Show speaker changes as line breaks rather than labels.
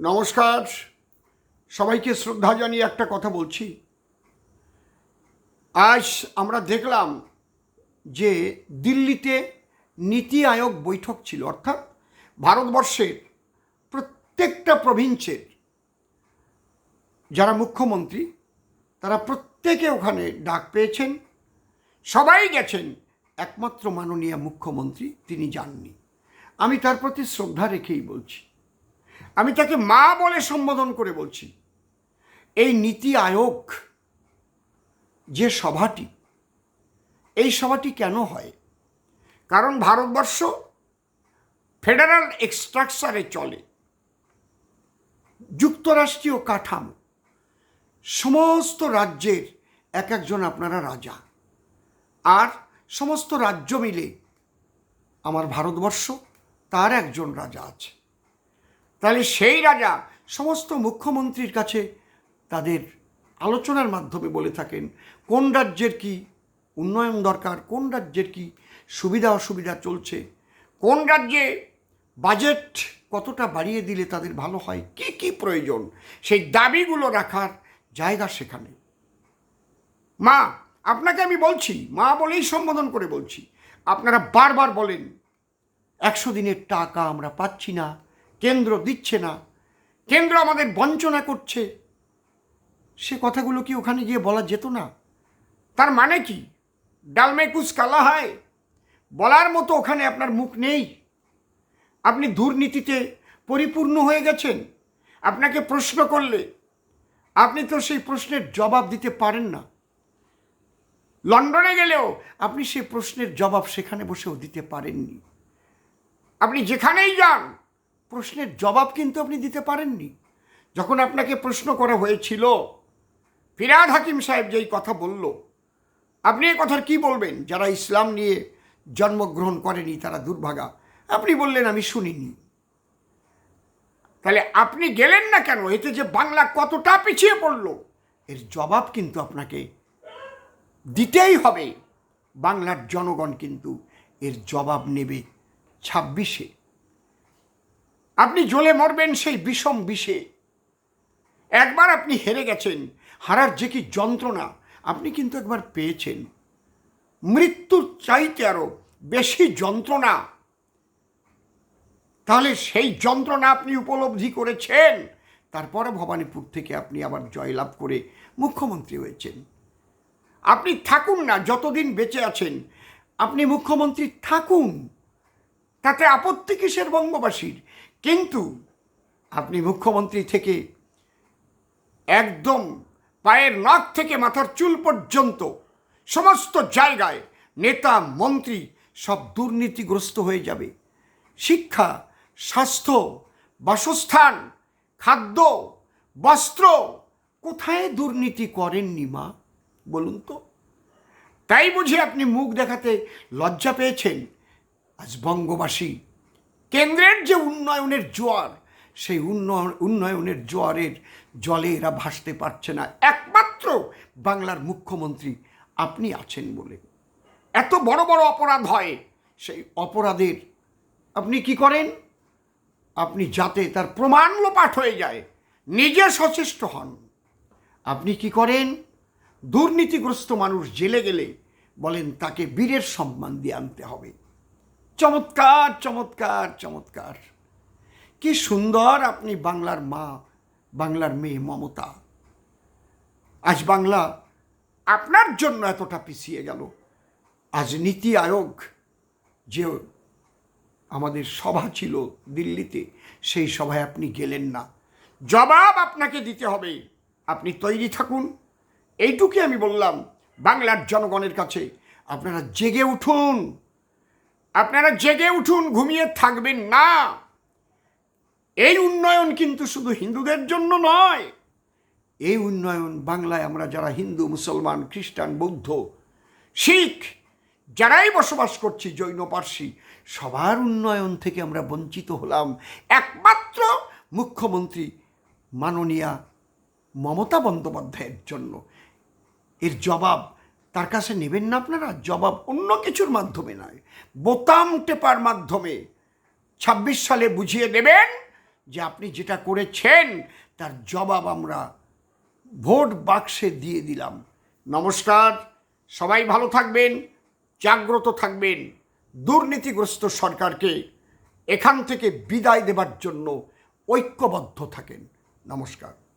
নমস্কার। সবাইকে শ্রদ্ধা জানিয়ে একটা কথা বলছি। আজ আমরা দেখলাম যে দিল্লিতে নীতি আয়োগ বৈঠক ছিল, অর্থাৎ ভারতবর্ষের প্রত্যেকটা প্রভিন্সের, যারা মুখ্যমন্ত্রী, তারা প্রত্যেকে ওখানে ডাক পেয়েছেন। সবাই গেছেন, একমাত্র মাননীয় মুখ্যমন্ত্রী, তিনি যাননি। আমি তার প্রতি শ্রদ্ধা রেখেই বলছি। আমি তাকে মা বলে সম্বোধন করে বলছি। এই নীতি আয়োগ, যে সভাটি, এই সভাটি কেন হয়? কারণ ভারতবর্ষ ফেডারাল এক্সট্রাকচারে চলে। যুক্তরাষ্ট্রীয় কাঠামো, সমস্ত রাজ্যের এক একজন আপনারা রাজা। আর সমস্ত রাজ্য মিলে আমার ভারতবর্ষ, তার একজন রাজা আছে। তাহলে সেই রাজা সমস্ত মুখ্যমন্ত্রীর কাছে তাদের আলোচনার মাধ্যমে বলে থাকেন, কোন রাজ্যের কি উন্নয়ন দরকার, কোন রাজ্যের কি সুবিধা অসুবিধা চলছে, কোন রাজ্যে বাজেট কতটা বাড়িয়ে দিলে তাদের ভালো হয়, কি কি প্রয়োজন, সেই দাবিগুলো রাখার জায়গা সেখানে। মা, আপনাকে আমি বলছি, মা বলেই সম্বোধন করে বলছি, আপনারা বারবার বলেন, একশো দিনের টাকা আমরা পাচ্ছি না কেন্দ্র দিচ্ছে না। কেন্দ্র আমাদের বঞ্চনা করছে। সে কথাগুলো কি ওখানে গিয়ে বলা যেত না? তার মানে কি? ডালমে কুচ কালা হয়। বলার মতো ওখানে আপনার মুখ নেই। আপনি দুর্নীতিতে পরিপূর্ণ হয়ে গেছেন। আপনাকে প্রশ্ন করলে আপনি তো সেই প্রশ্নের জবাব দিতে পারেন না। লন্ডনে গেলেও আপনি সেই প্রশ্নের জবাব সেখানে বসেও দিতে পারেননি। আপনি যেখানেই যান প্রশ্নের জবাব কিন্তু আপনি দিতে পারেননি। যখন আপনাকে প্রশ্ন করা হয়েছিল, ফিরাদ হাকিম সাহেব যেই কথা বলল, আপনি এ কথার কি বলবেন? যারা ইসলাম নিয়ে জন্মগ্রহণ করেনি, তারা দুর্ভাগা। আপনি বললেন, আমি শুনিনি। তাহলে আপনি গেলেন না কেন? এতে যে বাংলা কতটা পিছিয়ে পড়ল? এর জবাব কিন্তু আপনাকে দিতেই হবে। বাংলার জনগণ কিন্তু এর জবাব নেবে ছাব্বিশে। আপনি জ্বলে মরবেন সেই বিষম বিষে। একবার আপনি হেরে গেছেন, হারার যে কি যন্ত্রণা, আপনি কিন্তু একবার পেয়েছেন। মৃত্যুর চাইতে আরও বেশি যন্ত্রণা। তাহলে সেই যন্ত্রণা আপনি উপলব্ধি করেছেন। তারপরে ভবানীপুর থেকে আপনি আবার জয়লাভ করে মুখ্যমন্ত্রী হয়েছেন। আপনি থাকুন না, যতদিন বেঁচে আছেন, আপনি মুখ্যমন্ত্রী থাকুন। তাতে আপত্তি কিসের বঙ্গবাসীর? কিন্তু আপনি মুখ্যমন্ত্রী থেকে একদম পায়ের নখ থেকে মাথার চুল পর্যন্ত সমস্ত জায়গায় নেতা, মন্ত্রী সব দুর্নীতিগ্রস্ত হয়ে যাবে। শিক্ষা, স্বাস্থ্য, বাসস্থান, খাদ্য, বস্ত্র কোথায় দুর্নীতি করেননি মা? বলুন তো। তাই বুঝি আপনি মুখ দেখাতে লজ্জা পেয়েছেন আজ বঙ্গবাসী। কেন্দ্রের যে উন্নয়নের জোয়ার, সেই উন্নয়ন, উন্নয়নের জোয়ারের জলে এরা ভাসতে পারছে না। একমাত্র বাংলার মুখ্যমন্ত্রী আপনি আছেন বলে। এত বড় বড় অপরাধ হয়, সেই অপরাধের আপনি কি করেন? আপনি যাতে তার প্রমাণ লোপাট হয়ে যায়, নিজে সচেষ্ট হন। আপনি কি করেন? দুর্নীতিগ্রস্ত মানুষ জেলে গেলে বলেন তাকে বীরের সম্মান দিয়ে আনতে হবে। চমৎকার চমৎকার চমৎকার। কি সুন্দর আপনি বাংলার মা, বাংলার মেয়ে মমতা। আজ বাংলা আপনার জন্য এতটা পিছিয়ে গেল। আজ নীতি আয়োগ যে আমাদের সভা ছিল দিল্লিতে, সেই সভায় আপনি গেলেন না। জবাব আপনাকে দিতে হবে। আপনি তৈরি থাকুন। এইটুকুই আমি বললাম বাংলার জনগণের কাছে। আপনারা জেগে উঠুন। আপনারা জেগে উঠুন, ঘুমিয়ে থাকবেন না। এই উন্নয়ন কিন্তু শুধু হিন্দুদের জন্য নয়, এই উন্নয়ন বাংলায় আমরা যারা হিন্দু, মুসলমান, খ্রিস্টান, বৌদ্ধ, শিখ, যারাই বসবাস করছি, জৈন, পার্সি, সবার উন্নয়ন থেকে আমরা বঞ্চিত হলাম। একমাত্র মুখ্যমন্ত্রী মাননীয়া মমতা বন্দ্যোপাধ্যায়ের জন্য। এর জবাব তার কাছে নেবেন না আপনারা? জবাব অন্য কিছুর মাধ্যমে নয়। বোতাম টেপার মাধ্যমে ছাব্বিশ সালে বুঝিয়ে দেবেন যে আপনি যেটা করেছেন, তার জবাব আমরা ভোট বাক্সে দিয়ে দিলাম। নমস্কার, সবাই ভালো থাকবেন, জাগ্রত থাকবেন। দুর্নীতিগ্রস্ত সরকারকে এখান থেকে বিদায় দেবার জন্য ঐক্যবদ্ধ থাকেন। নমস্কার।